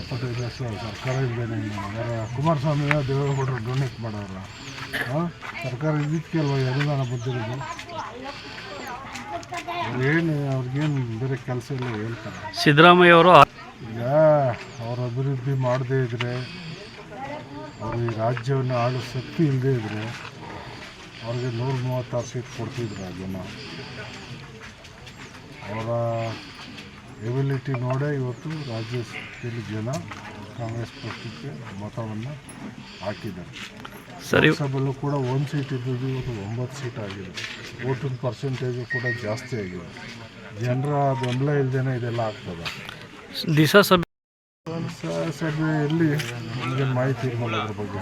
ಎಪ್ಪತ್ತೈದು ಲಕ್ಷ ಸರ್ಕಾರ ಇಲ್ಲದೇನೆ ಅವರ ಕುಮಾರಸ್ವಾಮಿ ದೇವೇಗೌಡರು ಡೊನೇಟ್ ಮಾಡೋರ. ಸರ್ಕಾರ ಇದಕ್ಕೆ ಅಲ್ವ ಅನುದಾನ ಬಂದಿರೋದು? ಏನು ಅವ್ರಿಗೇನು ಬೇರೆ ಕೆಲಸ ಇಲ್ಲ ಹೇಳ್ತಾರೆ. ಸಿದ್ದರಾಮಯ್ಯ ಅವರು ಈಗ ಅವ್ರ ಅಭಿವೃದ್ಧಿ ಮಾಡದೇ ಇದ್ದರೆ ಅವರು ಈ ರಾಜ್ಯವನ್ನು ಆಳು ಶಕ್ತಿ ಇಲ್ಲದೇ ಇದ್ದರೆ ಅವ್ರಿಗೆ ನೂರ ಮೂವತ್ತಾರು ಸೀಟ್ ಕೊಡ್ತಿದ್ರು ಅದನ್ನು ಜನ. ಅವರ ಎಬಿಲಿಟಿ ನೋಡೇ ಇವತ್ತು ರಾಜ್ಯದಲ್ಲಿ ಜನ ಕಾಂಗ್ರೆಸ್ ಪಕ್ಷಕ್ಕೆ ಮತವನ್ನು ಹಾಕಿದ್ದಾರೆ. ಸರಿ. ಲೋಕಸಭೆಯಲ್ಲೂ ಕೂಡ ಒಂದು ಸೀಟ್ ಇದ್ದದ್ದು ಇವತ್ತು ಒಂಬತ್ತು ಸೀಟ್ ಆಗಿದೆ. ಓಟಿನ ಪರ್ಸೆಂಟೇಜು ಕೂಡ ಜಾಸ್ತಿ ಆಗಿದೆ. ಜನರ ಬೆಂಬಲ ಇಲ್ಲದೇ ಇದೆಲ್ಲ ಆಗ್ತದೆ. ದಿಶಾ ಸಭೆ ಸ- ಸಭೆ ಎಲ್ಲಿ ನಿಮಗೆ ಮಾಹಿತಿ ಇರ್ಬೋದು ಅದ್ರ ಬಗ್ಗೆ?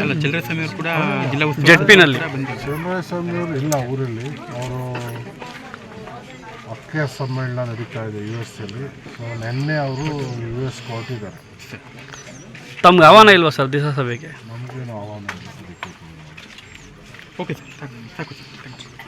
ಅಲ್ಲ ಚಿಲ್ಲರೆ ಕೂಡ ಜಿಲ್ಲಾ ಉಸ್ತುವಾರಿ ಜಡ್ಪಿನಲ್ಲಿ ಚಂದ್ರರಾಯ ಸ್ವಾಮಿ ಅವರು ಇಲ್ಲ ಊರಲ್ಲಿ. ಅವರು ಅಕ್ಕೆ ಸಮ್ಮೇಳನ ನಡೀತಾ ಇದೆ ಯು ಎಸ್ ಅಲ್ಲಿ. ಸೊ ನಿನ್ನೆ ಅವರು ಯು ಎಸ್ ಕೊಟ್ಟಿದ್ದಾರೆ ತಮ್ಗೆ ಆಹ್ವಾನ ಇಲ್ವಾ ಸರ್ ದಿಸ ಸಭೆಗೆ ನಮಗೇನು ಆಹ್ವಾನ ಇಲ್ಲ. ಓಕೆ ಸರ್ ಸಾಕು ಸಾಕು ಸರ್